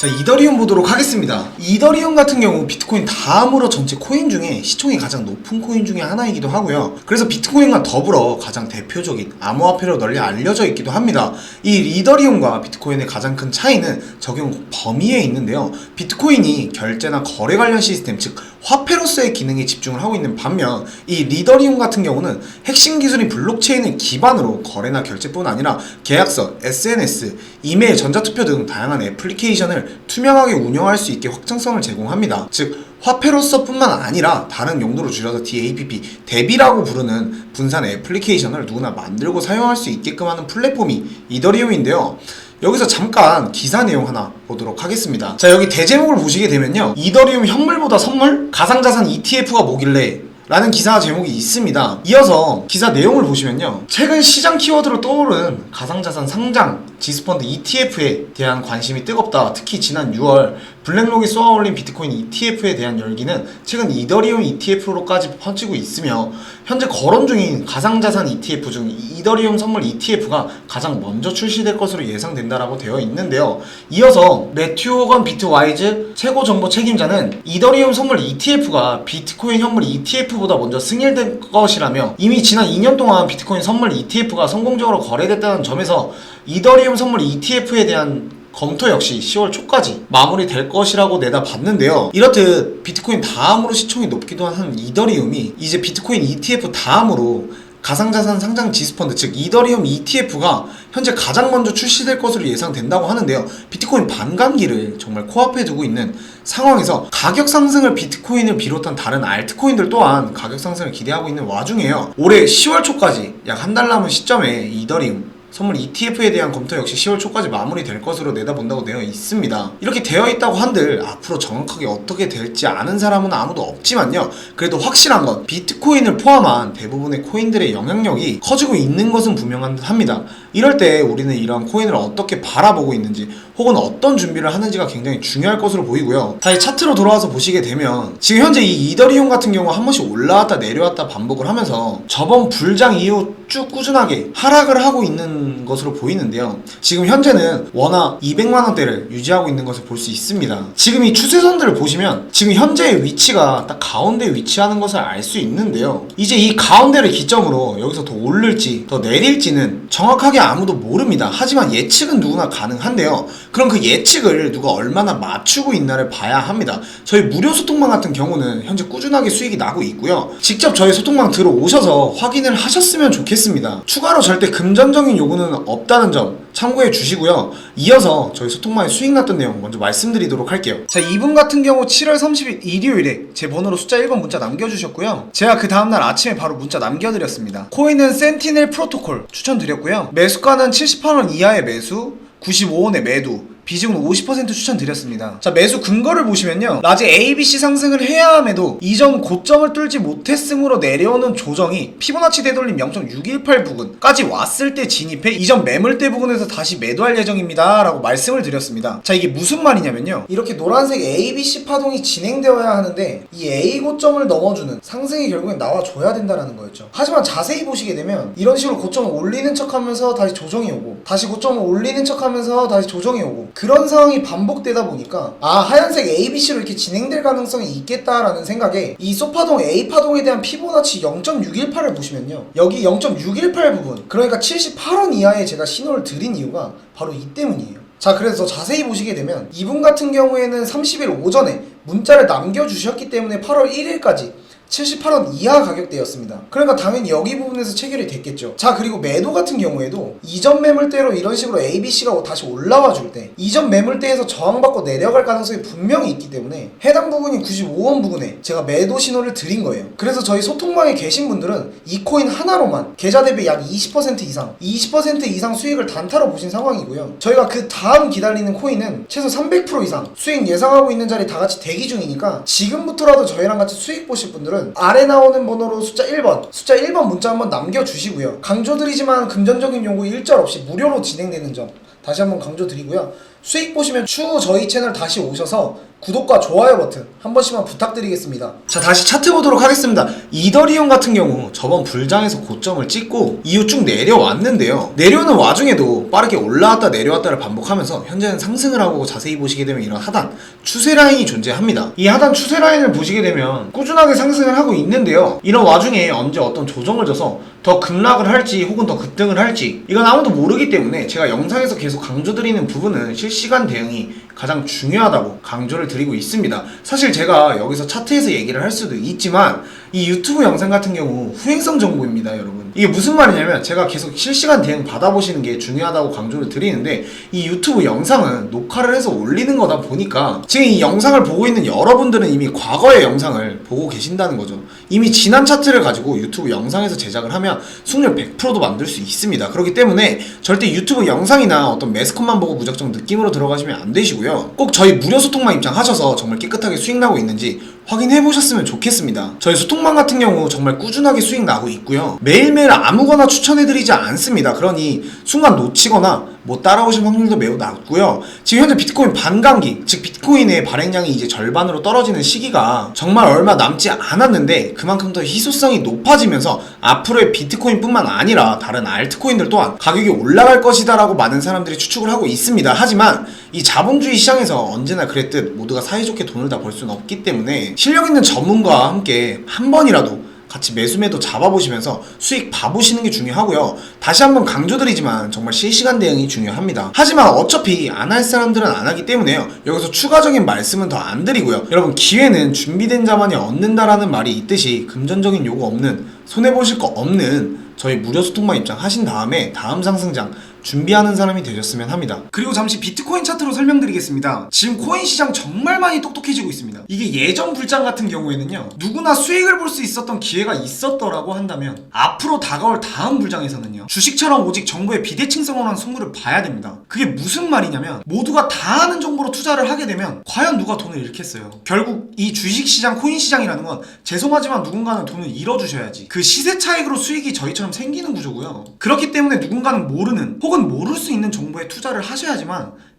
자 이더리움 보도록 하겠습니다. 이더리움 같은 경우 비트코인 다음으로 전체 코인 중에 시총이 가장 높은 코인 중에 하나이기도 하고요. 그래서 비트코인과 더불어 가장 대표적인 암호화폐로 널리 알려져 있기도 합니다. 이 이더리움과 비트코인의 가장 큰 차이는 적용 범위에 있는데요. 비트코인이 결제나 거래 관련 시스템 즉 화폐로서의 기능에 집중을 하고 있는 반면 이 리더리움 같은 경우는 핵심 기술인 블록체인을 기반으로 거래나 결제뿐 아니라 계약서, SNS, 이메일, 전자투표 등 다양한 애플리케이션을 투명하게 운영할 수 있게 확장성을 제공합니다. 즉 화폐로서뿐만 아니라 다른 용도로 줄여서 DAPP, 대비라고 부르는 분산 애플리케이션을 누구나 만들고 사용할 수 있게끔 하는 플랫폼이 이더리움인데요. 여기서 잠깐 기사 내용 하나 보도록 하겠습니다. 자, 여기 대제목을 보시게 되면요. 이더리움 현물보다 선물? 가상자산 ETF가 뭐길래? 라는 기사 제목이 있습니다. 이어서 기사 내용을 보시면요. 최근 시장 키워드로 떠오른 가상자산 상장, 지스펀드 ETF에 대한 관심이 뜨겁다. 특히 지난 6월 블랙록이 쏘아올린 비트코인 ETF에 대한 열기는 최근 이더리움 ETF로까지 퍼지고 있으며 현재 거론 중인 가상자산 ETF 중 이더리움 선물 ETF가 가장 먼저 출시될 것으로 예상된다라고 되어 있는데요. 이어서 매튜어건 비트와이즈 최고 정보 책임자는 이더리움 선물 ETF가 비트코인 현물 ETF 보다 먼저 승인된 것이라며 이미 지난 2년 동안 비트코인 선물 ETF가 성공적으로 거래됐다는 점에서 이더리움 선물 ETF에 대한 검토 역시 10월 초까지 마무리될 것이라고 내다봤는데요. 이렇듯 비트코인 다음으로 시총이 높기도 한 이더리움이 이제 비트코인 ETF 다음으로 가상자산 상장 지수펀드 즉 이더리움 ETF가 현재 가장 먼저 출시될 것으로 예상된다고 하는데요. 비트코인 반감기를 정말 코앞에 두고 있는 상황에서 가격 상승을 비트코인을 비롯한 다른 알트코인들 또한 가격 상승을 기대하고 있는 와중에요. 올해 10월 초까지 약 한 달 남은 시점에 이더리움 선물 ETF에 대한 검토 역시 10월 초까지 마무리될 것으로 내다본다고 되어 있습니다. 이렇게 되어 있다고 한들 앞으로 정확하게 어떻게 될지 아는 사람은 아무도 없지만요. 그래도 확실한 건 비트코인을 포함한 대부분의 코인들의 영향력이 커지고 있는 것은 분명한 듯합니다. 이럴 때 우리는 이러한 코인을 어떻게 바라보고 있는지 혹은 어떤 준비를 하는지가 굉장히 중요할 것으로 보이고요. 다시 차트로 돌아와서 보시게 되면 지금 현재 이 이더리움 같은 경우 한 번씩 올라왔다 내려왔다 반복을 하면서 저번 불장 이후 쭉 꾸준하게 하락을 하고 있는 것으로 보이는데요. 지금 현재는 워낙 200만 원대를 유지하고 있는 것을 볼 수 있습니다. 지금 이 추세선들을 보시면 지금 현재의 위치가 딱 가운데에 위치하는 것을 알 수 있는데요. 이제 이 가운데를 기점으로 여기서 더 오를지 더 내릴지는 정확하게 아무도 모릅니다. 하지만 예측은 누구나 가능한데요. 그럼 그 예측을 누가 얼마나 맞추고 있나를 봐야 합니다. 저희 무료 소통방 같은 경우는 현재 꾸준하게 수익이 나고 있고요. 직접 저희 소통방 들어오셔서 확인을 하셨으면 좋겠습니다. 추가로 절대 금전적인 요구는 없다는 점 참고해 주시고요. 이어서 저희 소통방에 수익 났던 내용 먼저 말씀드리도록 할게요. 자, 이분 같은 경우 7월 30일 일요일에 제 번호로 숫자 1번 문자 남겨주셨고요. 제가 그 다음날 아침에 바로 문자 남겨드렸습니다. 코인은 센티넬 프로토콜 추천드렸고요. 매수가는 78원 이하의 매수, 95원의 매도, 비중은 50% 추천드렸습니다. 자, 매수 근거를 보시면요. 낮에 ABC 상승을 해야 함에도 이전 고점을 뚫지 못했으므로 내려오는 조정이 피보나치 되돌림 0.618 부근까지 왔을 때 진입해 이전 매물대 부근에서 다시 매도할 예정입니다. 라고 말씀을 드렸습니다. 자, 이게 무슨 말이냐면요. 이렇게 노란색 ABC 파동이 진행되어야 하는데 이 A 고점을 넘어주는 상승이 결국엔 나와줘야 된다는 거였죠. 하지만 자세히 보시게 되면 이런 식으로 고점을 올리는 척 하면서 다시 조정이 오고 다시 고점을 올리는 척 하면서 다시 조정이 오고 그런 상황이 반복되다 보니까 아 하얀색 ABC로 이렇게 진행될 가능성이 있겠다라는 생각에 이 소파동 A 파동에 대한 피보나치 0.618을 보시면요. 여기 0.618 부분 그러니까 78원 이하에 제가 신호를 드린 이유가 바로 이 때문이에요. 자 그래서 자세히 보시게 되면 이분 같은 경우에는 30일 오전에 문자를 남겨주셨기 때문에 8월 1일까지 78원 이하 가격대였습니다. 그러니까 당연히 여기 부분에서 체결이 됐겠죠. 자, 그리고 매도 같은 경우에도 이전 매물대로 이런 식으로 ABC가 다시 올라와 줄 때 이전 매물대에서 저항받고 내려갈 가능성이 분명히 있기 때문에 해당 부분이 95원 부근에 제가 매도 신호를 드린 거예요. 그래서 저희 소통방에 계신 분들은 이 코인 하나로만 계좌 대비 약 20% 이상, 20% 이상 수익을 단타로 보신 상황이고요. 저희가 그 다음 기다리는 코인은 최소 300% 이상 수익 예상하고 있는 자리 다 같이 대기 중이니까 지금부터라도 저희랑 같이 수익 보실 분들은 아래 나오는 번호로 숫자 1번, 숫자 1번 문자 한번 남겨주시고요. 강조드리지만 금전적인 요구 일절 없이 무료로 진행되는 점 다시 한번 강조드리고요. 수익 보시면 추후 저희 채널 다시 오셔서 구독과 좋아요 버튼 한 번씩만 부탁드리겠습니다. 자 다시 차트 보도록 하겠습니다. 이더리움 같은 경우 저번 불장에서 고점을 찍고 이후 쭉 내려왔는데요. 내려오는 와중에도 빠르게 올라왔다 내려왔다를 반복하면서 현재는 상승을 하고 자세히 보시게 되면 이런 하단 추세 라인이 존재합니다. 이 하단 추세 라인을 보시게 되면 꾸준하게 상승을 하고 있는데요. 이런 와중에 언제 어떤 조정을 줘서 더 급락을 할지 혹은 더 급등을 할지 이건 아무도 모르기 때문에 제가 영상에서 계속 강조드리는 부분은 실시간 대응이 가장 중요하다고 강조를 드리고 있습니다. 사실 제가 여기서 차트에서 얘기를 할 수도 있지만 이 유튜브 영상 같은 경우 후행성 정보입니다, 여러분. 이게 무슨 말이냐면 제가 계속 실시간 대응 받아보시는 게 중요하다고 강조를 드리는데 이 유튜브 영상은 녹화를 해서 올리는 거다 보니까 지금 이 영상을 보고 있는 여러분들은 이미 과거의 영상을 보고 계신다는 거죠. 이미 지난 차트를 가지고 유튜브 영상에서 제작을 하면 승률 100%도 만들 수 있습니다. 그렇기 때문에 절대 유튜브 영상이나 어떤 매스컷만 보고 무작정 느낌으로 들어가시면 안 되시고요. 꼭 저희 무료 소통만 입장하셔서 정말 깨끗하게 수익 나고 있는지 확인해 보셨으면 좋겠습니다. 저희 소통방 같은 경우 정말 꾸준하게 수익 나고 있고요. 매일매일 아무거나 추천해드리지 않습니다. 그러니 순간 놓치거나 못 따라오실 확률도 매우 낮고요. 지금 현재 비트코인 반감기, 즉 비트코인의 발행량이 이제 절반으로 떨어지는 시기가 정말 얼마 남지 않았는데 그만큼 더 희소성이 높아지면서 앞으로의 비트코인뿐만 아니라 다른 알트코인들 또한 가격이 올라갈 것이다라고 많은 사람들이 추측을 하고 있습니다. 하지만 이 자본주의 시장에서 언제나 그랬듯 모두가 사이좋게 돈을 다 벌 수는 없기 때문에 실력 있는 전문가와 함께 한 번이라도 같이 매수매도 잡아보시면서 수익 봐보시는 게 중요하고요. 다시 한번 강조드리지만 정말 실시간 대응이 중요합니다. 하지만 어차피 안 할 사람들은 안 하기 때문에요. 여기서 추가적인 말씀은 더 안 드리고요. 여러분 기회는 준비된 자만이 얻는다라는 말이 있듯이 금전적인 요구 없는 손해보실 거 없는 저희 무료 소통만 입장하신 다음에 다음 상승장 준비하는 사람이 되셨으면 합니다. 그리고 잠시 비트코인 차트로 설명드리겠습니다. 지금 코인 시장 정말 많이 똑똑해지고 있습니다. 이게 예전 불장 같은 경우에는요. 누구나 수익을 볼 수 있었던 기회가 있었더라고 한다면 앞으로 다가올 다음 불장에서는요. 주식처럼 오직 정보의 비대칭성으로한 승부를 봐야 됩니다. 그게 무슨 말이냐면 모두가 다 아는 정보로 투자를 하게 되면 과연 누가 돈을 잃겠어요. 결국 이 주식 시장, 코인 시장이라는 건 죄송하지만 누군가는 돈을 잃어주셔야지 그 시세 차익으로 수익이 저희처럼 생기는 구조고요. 그렇기 때문에 누군가는 모르는 혹은 모를 수 있는 정보에 투자를 하셔야지만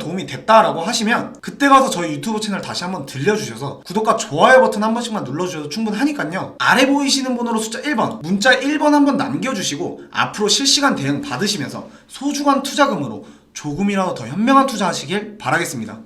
도움이 됐다라고 하시면 그때 가서 저희 유튜브 채널 다시 한번 들려주셔서 구독과 좋아요 버튼 한 번씩만 눌러주셔도 충분하니까요. 아래 보이시는 번호로 숫자 1번 문자 1번 한번 남겨주시고 앞으로 실시간 대응 받으시면서 소중한 투자금으로 조금이라도 더 현명한 투자하시길 바라겠습니다.